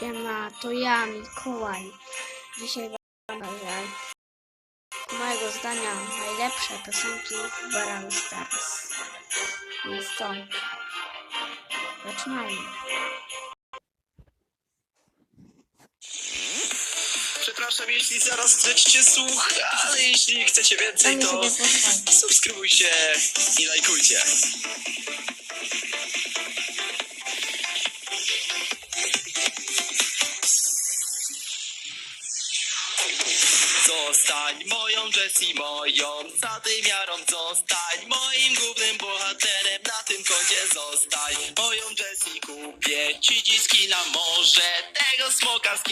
Siema, to ja, Mikołaj. Dzisiaj wam że mojego zdania najlepsze piosenki Brawl Stars. Więc to, zaczynajmy. Przepraszam, jeśli zaraz tracicie słuch, ale jeśli chcecie więcej, to subskrybujcie i lajkujcie. Zostań moją Jessie, moją za tym miarą zostań Moim głównym bohaterem na tym koncie zostań Moją Jessie kupię ci dziski na morze Tego smoka z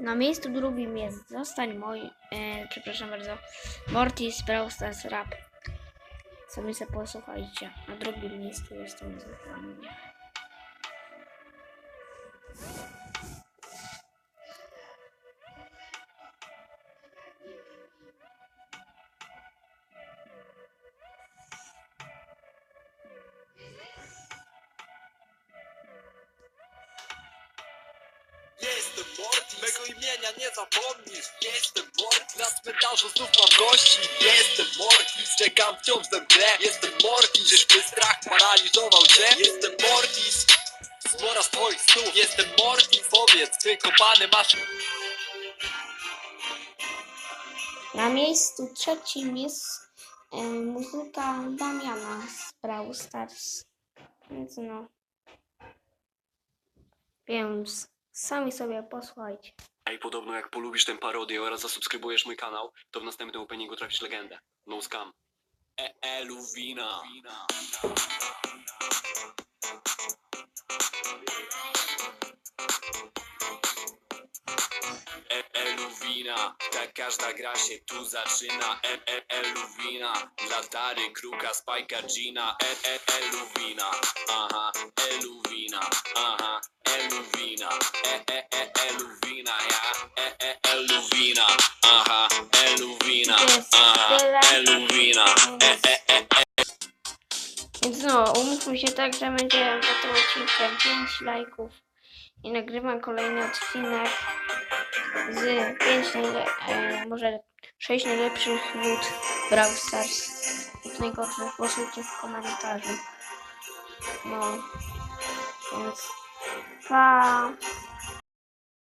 Na miejscu drugim jest Zostań mój, e, przepraszam bardzo, Mortis Brawl Stars Rap. Sami sobie posłuchajcie. Na drugim miejscu jest on mnie. Mego imienia nie zapomnisz. Jestem Morty, na cmentarzu znów mam gości. Jestem Morty, czekam wciąż ze mgle. Jestem Morty, czyżby strach paraliżował cię. Jestem Mortis, zmora z twoich snów. Jestem Mortis, powiedz, wykopany masz Na miejscu trzecim jest e, muzyka Damiana z Brawl Stars. Więc no. Więc sami sobie posłuchajcie. Ej, podobno jak polubisz tę parodię oraz zasubskrybujesz mój kanał, to w następnym openingu trafisz legendę. No scam. E, e, Luwina. E, e, Luwina, tak każda gra się tu zaczyna. E, e, e, Luwina, dla Kruka, Spajka, Gina. E, e, e, Luwina, aha, e, Luwina, aha, e, Luwina. E, e, e, e, Luwina, ja. E, e, e, Luwina, aha, e, Luwina, Jest aha, tyle. e. E, e, e, Więc no, umówmy się tak, że będzie za tym odcinkiem 5 lajków i nagrywam kolejny odcinek z 5 najle- e, może 6 najlepszych wód Brawl Stars. Lub najgorszych, głosujcie w komentarzu. No, więc 哇